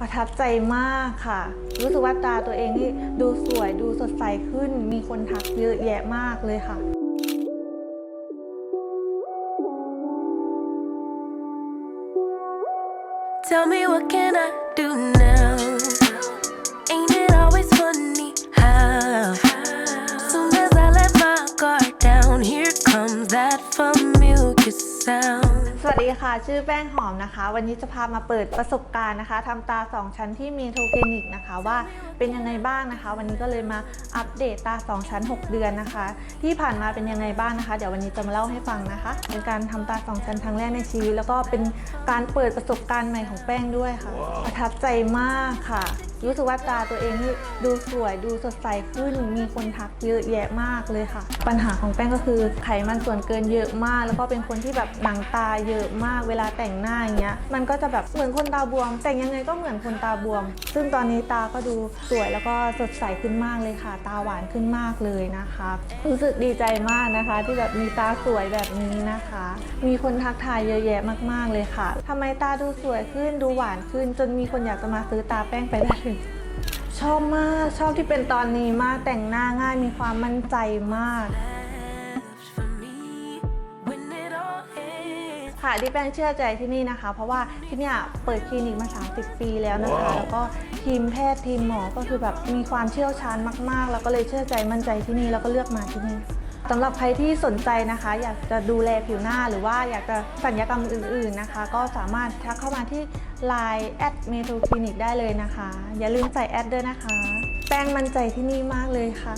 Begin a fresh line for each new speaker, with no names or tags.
ประทับใจมากค่ะ รู้สึกว่าตาตัวเองนี่ดูสวยดูสดใสขึ้น มีคนทักเยอะแยะมากเลยค่ะ
Sound
สวัสดีค่ะ ชื่อแป้งหอมนะคะ วันนี้จะพามาเปิดประสบการณ์นะคะทำตา 2 ชั้นที่มีโทเกนิกนะคะว่าเป็นยังไงบ้างนะคะ วันนี้ก็เลยมาอัปเดตตา 2 ชั้น 6 เดือนนะคะ ที่ผ่านมาเป็นยังไงบ้างนะคะ เดี๋ยววันนี้จะมาเล่าให้ฟังนะคะ เป็นการทำตา 2 ชั้นครั้งแรกในชีวิตแล้วก็เป็นการเปิดประสบการณ์ใหม่ของแป้งด้วยค่ะ ประทับใจมากค่ะ รู้สึกว่าตาตัวเองนี่ดูสวยดูสดใสขึ้น มีคนทักเยอะแยะมากเลยค่ะ ปัญหาของแป้งก็คือไขมันส่วนเกินเยอะมาก แล้วก็เป็นคนที่แบบหนังตาเยอะมากเวลาแต่งหน้าอย่างเงี้ยมันก็จะแบบเหมือนคนตาบวม แต่งยังไงก็เหมือนคนตาบวม ซึ่งตอนนี้ตาก็ดูสวยแล้วก็สดใสขึ้นมากเลยค่ะ ตาหวานขึ้นมากเลยนะคะ รู้สึกดีใจมากนะคะ ที่แบบมีตาสวยแบบนี้นะคะ มีคนทักทายเยอะแยะมาก ๆเลยค่ะทำไมตาดูสวยขึ้นดูหวานขึ้น จนมีคนอยากจะมาซื้อตาแป้งไปได้เลยชอบมากชอบที่เป็นตอนนี้มากแต่งหน้าง่ายมีความมั่นใจมาก
Left for me when it all ends.
ค่ะที่แป้งเชื่อใจที่นี่นะคะ เพราะว่าที่เนี่ยเปิดคลินิกมา 30 ปีแล้วนะคะ แล้วก็ทีมแพทย์ทีมหมอก็คือแบบมีความเชี่ยวชาญมาก ๆ แล้วก็เลยเชื่อใจมั่นใจที่นี่แล้วก็เลือกมาที่นี่ สำหรับใครที่สนใจนะคะ อยากจะดูแลผิวหน้าหรือว่าอยากจะสัญญกรรมอื่น ๆนะคะ ก็สามารถทักเข้ามาที่ Line แอดเมโทรคลินิกได้เลยนะคะ อย่าลืมใส่แอดด้วยนะคะ แป้งมั่นใจที่นี่มากเลยค่ะ